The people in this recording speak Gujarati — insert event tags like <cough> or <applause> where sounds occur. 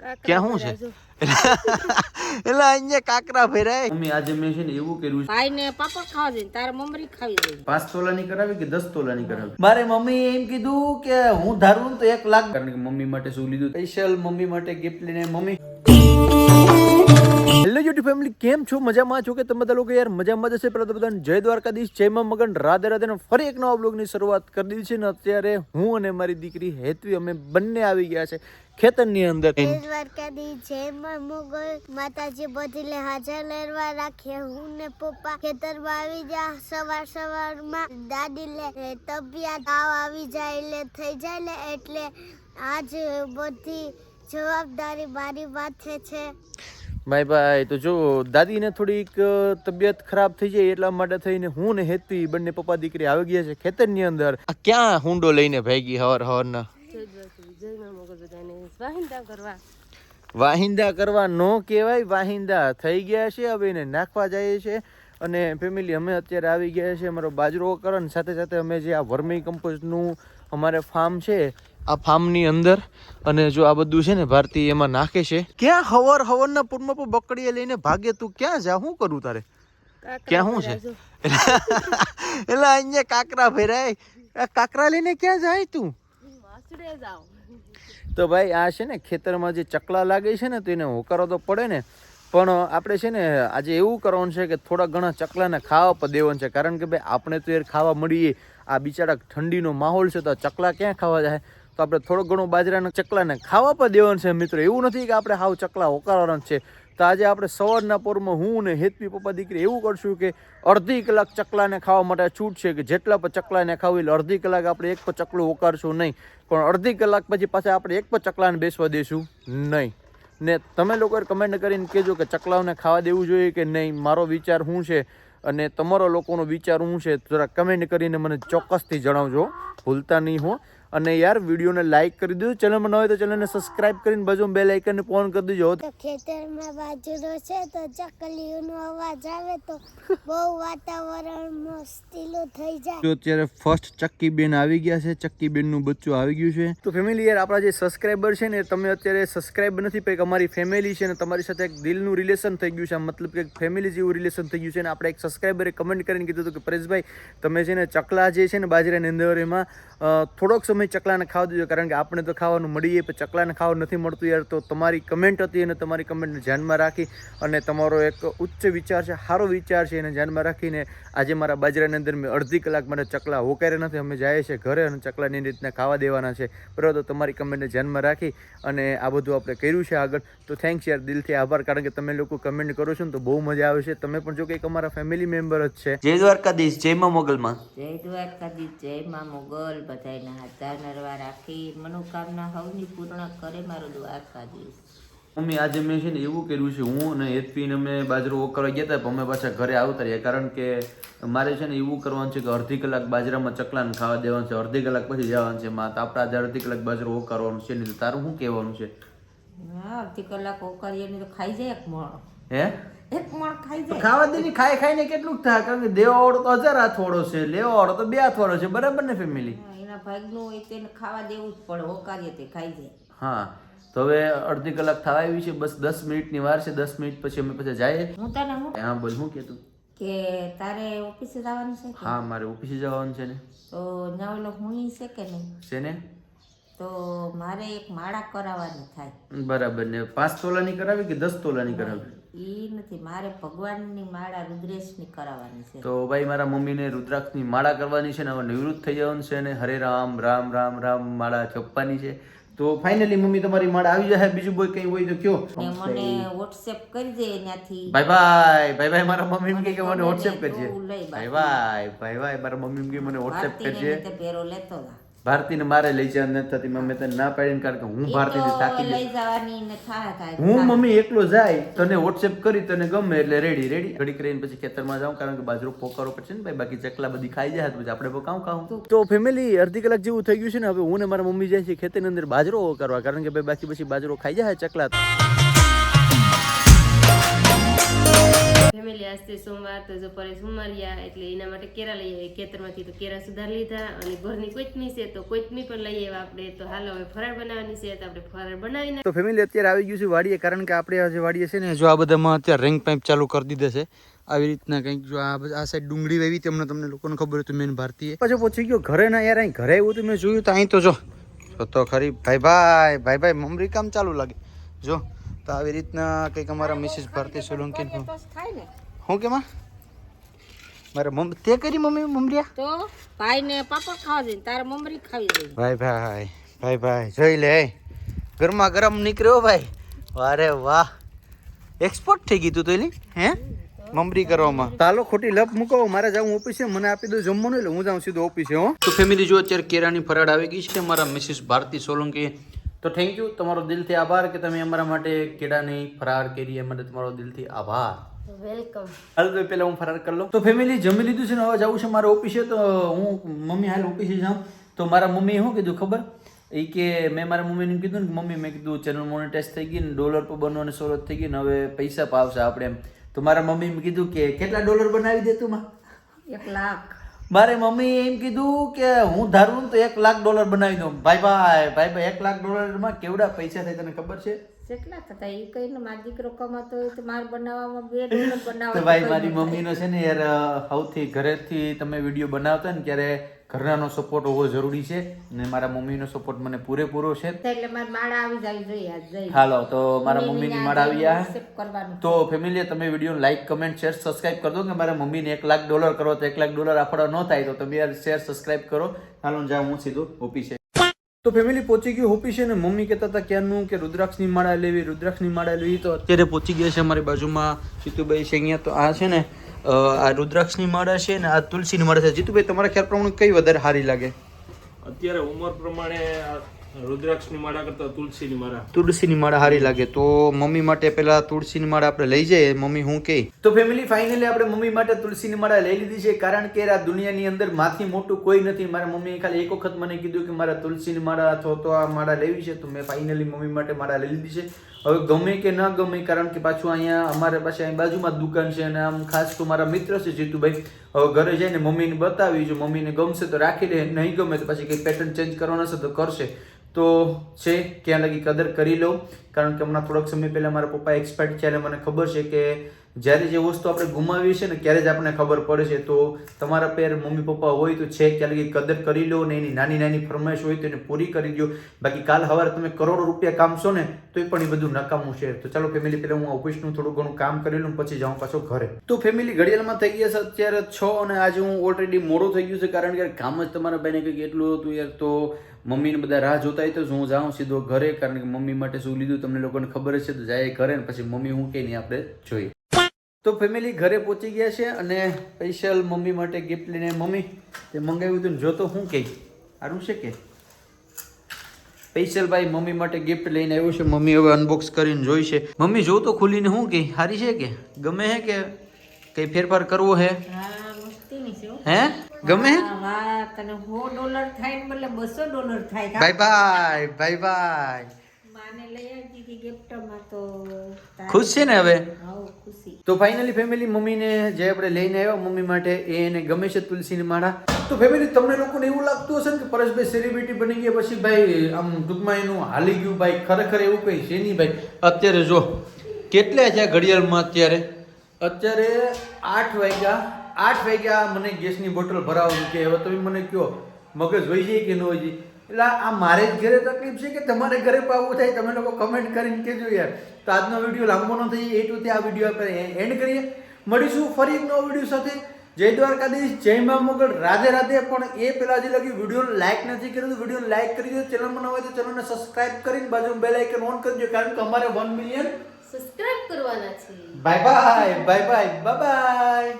ક્યાં શું છે? એટલે અહીંયા કાકરા ભેરાય મમ્મી આજે મેં છે ને એવું કર્યું ભાઈ ને પાપડ ખાવા દે તારે મમરી ખાવી દે. પાંચ તોલાની કરાવી કે દસ તોલાની કરાવી? મારે મમ્મી એમ કીધું કે હું ધારું તો એક લાખ. કારણ કે મમ્મી માટે શું લીધું? સ્પેશિયલ મમ્મી માટે ગિફ્ટ લઈને મમ્મી. હેલો યુટ્યુબ ફેમિલી કેમ છો? મજામાં છો કે તમે બધા લોકો? યાર મજામાં જશે પહેલા તો બધાને જય દ્વારકાધીશ જય માં મગન. રાધે રાધેને ફરી એક નવા બ્લોગની શરૂઆત કરી દીધી છે ને અત્યારે હું અને મારી દીકરી હેતવી અમે બંને આવી ગયા છે. ખેતરની અંદર. દ્વારકાધી જયમાં મોગલ માતાજી બદલે હાજર લેરવા રાખે. હું ને પપ્પા ખેતરમાં આવી જા સવાર સવારમાં દાદી લે તબિયત તાવ આવી જાય એટલે થઈ જાય ને એટલે આજ બધી જવાબદારી મારી માથે છે. ભાઈ ભાઈ તો જો દાદીને થોડીક તબિયત ખરાબ થઈ જાય એટલા માટે થઈને હું ને હેતવી બંને પપ્પા દીકરી આવી ગયા છે ખેતરની અંદર. આ ક્યાં હુંડો લઈને ભાગી હવાર જય જયમાં મગર બધાને. વાહિંદા કરવા. વાહિંદા કરવા નો કહેવાય વાહિંદા થઈ ગયા છે હવે એને નાખવા જઈએ છે અને ફેમિલી અમે અત્યારે આવી ગયા છે અમારો બાજરો કરો ને સાથે સાથે અમે જે આ વર્મી કમ્પોસ્ટનું અમારે ફાર્મ છે આ ફાર્મની અંદર અને જો આ બધું છે ને ભારતી એમાં નાખે છે. ક્યાં હવર હવરના પૂરમાં પણ બકડીએ લઈને ભાગે તું ક્યાં જા શું કરું તારે? ક્યાં શું છે? <laughs> એટલે અહીંયા કાકરા ભેરાય. કાકરા લઈને ક્યાં જાય તું? તો ભાઈ, આ છે ને, ખેતરમાં જે ચકલા લાગે છે ને, તો એને હોકારો તો પડે ને. પણ આપણે છે ને, આજે એવું કરવાનું છે કે થોડા ઘણા ચકલાને ખાવા પર દેવાનું છે. કારણ કે ભાઈ, આપણે તો યાર ખાવા મળીએ, આ બિચારા ઠંડીનો માહોલ છે, તો ચકલા ક્યાં ખાવા જાય? તો આપણે થોડો ઘણો બાજરાના ચકલાને ખાવા પર દેવાનું છે, મિત્રો. એવું નથી કે આપણે હાવ ચકલા હોકારવાના છે. તો આજે આપણે સવારના પોરમાં હું ને હેતવી પપ્પા દીકરી એવું કરશું કે અડધી કલાક ચકલાને ખાવા માટે છૂટ છે કે જેટલા પણ ચકલાને ખાવી એટલે અડધી કલાક આપણે એક પણ ચકલું ઓકારશું નહીં. પણ અડધી કલાક પછી પાછા આપણે એક પણ ચકલાને બેસવા દેશું નહીં. ને તમે લોકો કમેન્ટ કરીને કહેજો કે ચકલાઓને ખાવા દેવું જોઈએ કે નહીં? મારો વિચાર શું છે? અને તમારો લોકોનો વિચાર શું છે? જરા કમેન્ટ કરીને મને ચોક્કસથી જણાવજો. ભૂલતા નહીં હો. અને યાર વિડીયોને લાઈક કરી દેજો ચેનલમાં ન હોય તો ચેનલને સબસ્ક્રાઇબ કરીને બાજુ બે આઇકનને ફોન કરી દેજો. તો ખેતરમાં બાજરો છે તો ચકલીઓનો અવાજ આવે તો બહુ વાતાવરણ મસ્તીલું થઈ જાય. જો અત્યારે ફર્સ્ટ ચક્કી બેન આવી ગયા છે. ચક્કી બેનનું બચ્ચું આવી ગયું છે. તો ફેમિલી યાર આપણા જે સબસ્ક્રાઇબર છે ને તમે અત્યારે સબસ્ક્રાઇબ નથી પણ અમારી ફેમિલી છે ને તમારી સાથે એક દિલનું રિલેશન થઈ ગયું છે. મતલબ કે ફેમિલી જેવું રિલેશન થઈ ગયું છે. ને આપણે એક સબસ્ક્રાઇબરે કમેન્ટ કરીને કીધું હતું કે પરેશભાઈ તમે છે ને ચકલા જે છે ને બાજરાની અંદર એમાં થોડોક સમય ચકલાને ખાવા દેજો કારણ કે આપણે તો ખાવાનું મળીએ પણ ચકલાને ખાવા નથી મળતું યાર. તો તમારી કમેન્ટ હતી અને તમારી કમેન્ટને ધ્યાનમાં રાખી અને તમારો એક ઉચ્ચ વિચાર છે સારો વિચાર છે એને ધ્યાનમાં રાખીને આજે મારા બાજરાની અંદર મેં અડધી કલાક માટે ચકલા હોકાર્યા નથી. અમે જઈએ છીએ ઘરે અને ચકલાની રીતના ખાવા દેવાના છે. બરાબર તો તમારી કમેન્ટને ધ્યાનમાં રાખી અને આ બધું આપણે કર્યું છે આગળ. તો થેન્ક્સ યાર દિલથી આભાર કારણ કે તમે લોકો કમેન્ટ કરો છો ને તો બહુ મજા આવે છે. તમે પણ જો કંઈક અમારા ફેમિલી મેમ્બર જ છે. જય દ્વારકાધીશ જય માં મોગલમાં. જય દ્વારકાધીશ જય માં મોગલ બધાયના હાથા નરવા રાખી મનોકામના હવની પૂર્ણ કરે મારો દ્વારકાધીશ મમ્મી આજે મેં છે ને એવું કર્યું છે હું અને હેતવીને અમે બાજરો કરવા ગયા હતા પણ અમે પાછા ઘરે આવતા રહ્યા કારણ કે મારે છે ને એવું કરવાનું છે કે અડધી કલાક બાજરામાં ચકલાને ખાવા દેવાનું છે અડધી કલાક પછી જવાનું છે માં તો આપણે આજે અડધી કલાક બાજરો કરવાનું છે નહીં તારું શું કહેવાનું છે? હા અડધી કલાક ઓકારીએ નહીં તો ખાઈ જાય એક મણ. હે? એક મણ ખાઈ જાય. ખાવા દેની ખાઈ ખાઈને કેટલું થાય? કારણ કે દેવાવાળો તો હજાર થોડો છે લેવાવાળો તો બે થોડો છે બરાબર ને ફેમિલી એના ભાગનું હોય તેને ખાવા દેવું જ પડે ઓકારીએ તે ખાઈ જાય. હા તો હવે અડધી કલાક થવા આવી છે બસ દસ મિનિટની વાર છે દસ મિનિટ પછી અમે પછી જઈએ. હું તને હું? હા બોલ શું કહેતું કે તારે ઓફિસે જવાનું છે હા મારે ઓફિસે જવાનું છે ને. તો નવલો ઓલો હું છે કે નહીં? છે ને? તો મારે એક માળા કરાવવાની થાય. બરાબર ને પાંચ તોલાની કરાવી કે દસ તોલાની કરાવી? ઈ નથી મારે ભગવાનની માળા રુદ્રેશની કરાવવાની છે. તો ભાઈ મારા મમ્મીને રુદ્રાક્ષની માળા કરવાની છે ને હવે નિવૃત્ત થઈ જવાનું છે ને હરે રામ રામ રામ રામ માળા જપવાની છે. તો ફાઇનલી મમ્મી તમારી માળા આવી જાય બીજું કોઈ કઈ હોય તો કયો. મને વોટ્સએપ કરી દે ત્યાંથી બાય બાય બાય બાય મારા મમ્મી એમ કે મને વોટ્સએપ કરજે. બાય બાય બાય બાય મારા મમ્મી એમ કે મને વોટ્સએપ કરજે. પેરો લેતો ભારતીને મારે લઈ જવા નથી થતી મમ્મી તને ના પાડીને કારણ કે હું ભારતીને તો થાકી લઈ ગઈ જવાની ને થાય થાય. હું મમ્મી એકલો જાય તને વોટ્સએપ કરી તને ગમે એટલે રેડી રેડી ઘડી કરીને પછી ખેતરમાં જાઉં કારણ કે બાજરો પોકારો પડશે ને ભાઈ બાકી ચકલા બધી ખાઈ જાય પછી આપણે કામ ખાવું. તો ફેમિલી અડધી કલાક જેવું થઈ ગયું છે ને હવે હું ને મારા મમ્મી જાય છે ખેતરની અંદર બાજરો કરવા કારણ કે ભાઈ બાકી પછી બાજરો ખાઈ જાય ચકલા ફેમિલી આજથી સોમવાર, તો જો પરેશ સુમરિયા એટલે એના માટે કેરા લઈ આવી ખેતરમાંથી તો કેરા સુધાર લીધા અને ઘરની કોચમી છે તો કોચમી પણ લઈ આવ્યા આપણે. તો હાલો હવે ફરાળ બનાવવાની છે તો આપણે ફરાળ બનાવીને તો ફેમિલી અત્યારે આવી ગયું છે વાડીએ, કારણ કે આપણે આજે વાડીએ છે ને જો આ બધામાં અત્યારે રેંગ પાઇપ ચાલુ કરી દીધા છે. આવી રીતના કંઈક જો આ સાઈડ ડુંગળી વાવી તમને તમને લોકોને ખબર હતું મેન ભારતીય. પછી પહોંચી ગયો. ઘરે ના યાર, અહીં ઘરે આવ્યું હતું, મેં જોયું તો અહીં તો જો તો ખરી. ભાઈ ભાઈ ભાઈ ભાઈ, મમરી કામ ચાલુ લાગે. જો. તો આવી રીતના કંઈક અમારા મિસિસ ભારતી સોલંકી શું કેમાં મારે મમ તે કરી મમ્મી મમરિયા? તો ભાઈ ને પાપડ ખાવા દે તારે મમરી ખાવી દે. ભાઈ ભાઈ ભાઈ ભાઈ જોઈ લે ગરમા ગરમ નીકળ્યો ભાઈ. વારે વાહ. એક્સપોર્ટ થઈ ગયું તું તો એલી હે? મમરી કરવામાં. ચાલો ખોટી લપ મૂકો મારે જાઉં ઓફિસે મને આપી દો જમવાનું એટલે હું જાઉં સીધો ઓફિસે હો. તો ફેમિલી જો અત્યારે કેરાની ફરાળ આવી ગઈ છે મારા મિસિસ ભારતી સોલંકી તો થેન્ક યુ તમારો દિલથી આભાર કે તમે અમારા માટે કેળાની ફરાર કરી એ માટે તમારો દિલથી આભાર. વેલકમ હાલ તો પહેલા હું ફરાર કરી લઉં. તો ફેમિલી જમી લીધું છે ને હવે જવું છે મારે ઓફિસે તો હું મમ્મી હાલ ઓફિસે જાઉં. તો મારા મમ્મીએ શું કીધું ખબર? એ કે મેં મારા મમ્મીને કીધું ને કે મમ્મી મેં કીધું ચેનલ મોનેટાઈઝ થઈ ગઈ ને ડોલર પર બનવાની શરૂઆત થઈ ગઈ ને હવે પૈસા પાવશે આપણે એમ. તો મારા મમ્મીએ કીધું કે કેટલા ડોલર બનાવી દે તું માં? એક લાખ. મારે મમ્મી એમ કીધું કે હું ધારું તો એક લાખ ડોલર બનાવી દઉં. ભાઈ ભાઈ ભાઈ ભાઈ એક લાખ ડોલરમાં કેવડા પૈસા થાય તને ખબર છે? કેટલા થતા? એ કઈ મારો દીકરો કમાતો હોય તો માર બનાવવામાં બે ડોલર બનાવવા ભાઈ મારી મમ્મીનો છે ને યાર સૌથી ઘરેથી તમે વીડિયો બનાવતા ને ત્યારે ઘરનાનો સપોર્ટ હોવો જરૂરી છે ને મારા મમ્મીનો સપોર્ટ મને પૂરેપૂરો છે. એટલે મારા માળા આવી જવી જોઈએ હાલો તો મારા મમ્મીની માળા આવી તો ફેમિલી તમે video like comment share subscribe કરી દો કે મારા મમ્મીને એક લાખ ડોલર કરો તો એક લાખ ડોલર આપણા ન થાય તો તમે યાર શેર સબસ્ક્રાઇબ કરો. હાલો જાઉં હું સીધું ઓફિસે તો ફેમિલી પહોંચી ગયું ઓફિસે ને મમ્મી કહેતા હતા ક્યારનું કે રુદ્રાક્ષની માળા લેવી રુદ્રાક્ષની માળા લેવી. તો અત્યારે પહોંચી ગયા છે અમારી બાજુમાં સીતુભાઈ છે અહીંયા. તો આ છે ને આ રુદ્રાક્ષની માળા છે ને આ તુલસીની માળા છે. જીતુભાઈ તમારા ખ્યાલ પ્રમાણે કઈ વધારે સારી લાગે? અત્યારે ઉંમર પ્રમાણે આ રુદ્રાક્ષની માળા કરતા તુલસીની માળા. તુલસીની માળા સારી લાગે. તો મમ્મી માટે પેલા તુલસીની માળા આપણે લઈ જઈએ. મમ્મી હું કે? તો ફેમિલી ફાઇનલી આપણે મમ્મી માટે તુલસીની માળા લઈ લીધી છે. કારણ કે આ દુનિયાની અંદર માથી મોટું કોઈ નથી. મારા મમ્મીએ ખાલી એક વખત મને કીધું કે મારા તુલસીની માળા અથવા તો આ માળા લેવી છે. તો મેં ફાઇનલી મમ્મી માટે માળા લઈ લીધી છે. હવે ગમે કે ન ગમે, કારણ કે પાછું અહીંયા અમારે પાસે અહીં બાજુમાં દુકાન છે અને આમ ખાસ તો મારા મિત્ર છે જીતુભાઈ. હવે ઘરે જઈને મમ્મીને બતાવી જો મમ્મીને ગમશે તો રાખી લે નહીં ગમે તો પછી કંઈ પેટર્ન ચેન્જ કરવાનો હશે તો કરશે. તો છે, ક્યાં લગી કદર કરી લઉં. કારણ કે હમણાં થોડોક સમય પહેલાં મારા પપ્પા એક્સપર્ટ થયા અને મને ખબર છે કે જ્યારે જે વસ્તુ આપણે ગુમાવીએ છીએ ને, ત્યારે જ આપણને ખબર પડે છે. તો તમારા પેર મમ્મી પપ્પા હોય તો છે ક્યાં લગી કદર કરી લો ને એની નાની નાની ફરમાઈશ હોય તો એને પૂરી કરી દો. બાકી કાલ સવારે તમે કરોડો રૂપિયા કામશો ને તો એ પણ એ બધું નકામું છે. તો ચાલો ફેમિલી પહેલાં હું ઓફિસનું થોડું ઘણું કામ કરી લઉં પછી જાઉં પાછો ઘરે. તો ફેમિલી ઘડિયાળમાં થઈ ગયા છે અત્યારે છ અને આજે હું ઓલરેડી મોડું થઈ ગયું છે, કારણ કે કામ જ તમારા ભાઈને કંઈક એટલું હતું યાર. તો મમ્મીને બધા રાહ જોતા હોય તો હું જાઉં સીધો ઘરે, કારણ કે મમ્મી માટે શું લીધું તમને લોકોને ખબર છે. તો જાય ઘરે ને પછી મમ્મી હું કે નહીં, આપણે જોઈએ. તો ફેમિલી ઘરે પહોંચી ગયા છે અને સ્પેશિયલ મમ્મી માટે ગિફ્ટ લઈને મમ્મી તે મંગાવ્યું હતું ને જો તો શું કહે? સારું છે કે? સ્પેશિયલ ભાઈ મમ્મી માટે ગિફ્ટ લઈને આવ્યું છે. મમ્મી હવે અનબોક્સ કરીને જોઈ છે. મમ્મી જો તો ખુલીને શું કહે? સારી છે કે? ગમે હે કે કઈ ફેરફાર કરવો હે? હા ગમે હે? વાહ તને સો ડોલર થાય બદલે બસો ડોલર થાય. બાય બાય બાય બાય ખુશ છે ને હવે? તો ફાઇનલી ફેમિલી મમ્મીને જે આપણે લઈને આવ્યા મમ્મી માટે એ એને ગમે છે તુલસીની માળા. તો ફેમિલી તમને લોકોને એવું લાગતું હશે ને કે પરેશભાઈ સેલિબ્રિટી બની ગયા પછી ભાઈ આમ ટૂંકમાં એનું હાલી ગયું ભાઈ ખરેખર એવું કંઈ છે નહીં ભાઈ. અત્યારે જો કેટલા છે ઘડિયાળમાં અત્યારે? અત્યારે આઠ વાગ્યા આઠ વાગ્યા મને ગેસની બોટલ ભરાવવાનું કે હવે તમે મને કહો મગજ વહી જાય કે ન વહી જાય? એટલે આ મારે જ ઘરે તકલીફ છે કે તમારે ઘરે પણ આવું થાય? તમે લોકો કમેન્ટ કરીને કહેજો યાર. તો આજનો વીડિયો લાંબો ન થઈ એ ટુ આ વીડિયો આપણે એન્ડ કરીએ. મળીશું ફરી એક નવો વીડિયો સાથે. જય દ્વારકાધીશ જય મા મોગલ રાધે રાધે. પણ એ પેલા જે લગી વીડિયો લાઈક નથી કર્યું તો વીડિયો લાઈક કરી દો ચેનલમાં ન હોય તો ચેનલને સબસ્ક્રાઇબ કરીને બાજુ બેલ આઇકન ઓન કરી દો કારણ કે અમારે વન મિલિયન સબસ્ક્રાઇબ કરવાના છે. Bye bye bye bye bye bye